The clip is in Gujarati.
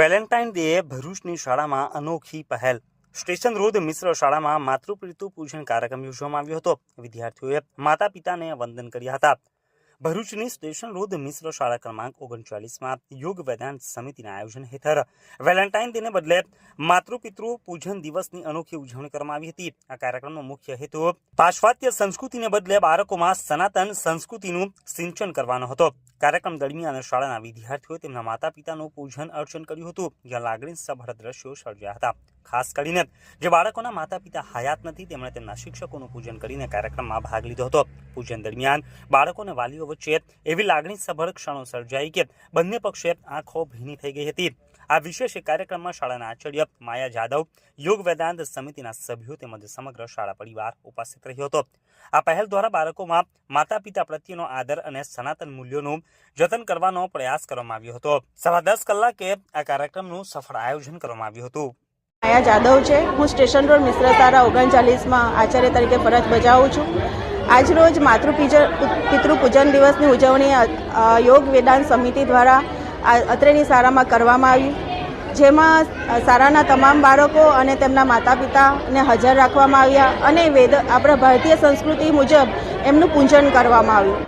વેલેન્ટાઇન ડે ભરૂચની શાળામાં અનોખી પહેલ. સ્ટેશન રોડ મિશ્ર શાળામાં માતૃપિતૃ પૂજન કાર્યક્રમ યોજવામાં આવ્યો હતો. વિદ્યાર્થીઓએ માતા પિતાને વંદન કર્યા હતા. ભરૂચની સ્ટેશન રોડ મિશ્ર શાળા ક્રમાંક ઓગણચાલીસમાં યોગ વેદાંત સમિતિના આયોજન હેઠળ વેલેન્ટાઇન ડેને બદલે માતૃપિતૃ પૂજન દિવસની અનોખી ઉજવણી કરવામાં આવી હતી. આ કાર્યક્રમનો મુખ્ય હેતુ પાશ્ચાત્ય સંસ્કૃતિને બદલે બાળકોમાં સનાતન સંસ્કૃતિનું સિંચન કરવાનો હતો. કાર્યક્રમ દરમિયાન શાળાના વિદ્યાર્થીઓએ તેમના માતા પિતાનું પૂજન અર્ચન કર્યું હતું. જ્યાં લાગણી સભર દ્રશ્યો સર્જ્યા હતા. ખાસ કરીને જે બાળકોના માતા પિતા હયાત નથી, તેમણે તેમના શિક્ષકોનું પૂજન કરીને કાર્યક્રમમાં ભાગ લીધો હતો. પૂજન દરમિયાન બાળકોને વાલીઓ વચ્ચે એવી લાગણીસભર ક્ષણો સર્જાઈ કે બંને પક્ષે આંખો ભીની થઈ ગઈ હતી. આ વિશેષ કાર્યક્રમમાં શાળાના આચાર્ય માયા જાદવ, યોગ વેદાંત સમિતિના સભ્યો તેમજ સમગ્ર શાળા પરિવાર ઉપસ્થિત રહ્યો હતો. આ પહેલ દ્વારા બાળકોમાં માતા પિતા પ્રત્યેનો આદર અને સનાતન મૂલ્યોનું જતન કરવાનો પ્રયાસ કરવામાં આવ્યો હતો. સવા દસ કલાકે આ કાર્યક્રમનું સફળ આયોજન કરવામાં આવ્યું હતું. માયા જાદવ છે. હું સ્ટેશન રોડ મિશ્ર તારા ઓગણચાલીસમાં આચાર્ય તરીકે ફરજ બજાવું છું. આજરોજ માતૃપૂજન પિતૃ પૂજન દિવસની ઉજવણી યોગ વેદાંત સમિતિ દ્વારા અત્રેની શાળામાં કરવામાં આવી. જેમાં શાળાના તમામ બાળકો અને તેમના માતા પિતાને હાજર રાખવામાં આવ્યા અને વેદ આપણા ભારતીય સંસ્કૃતિ મુજબ એમનું પૂજન કરવામાં આવ્યું.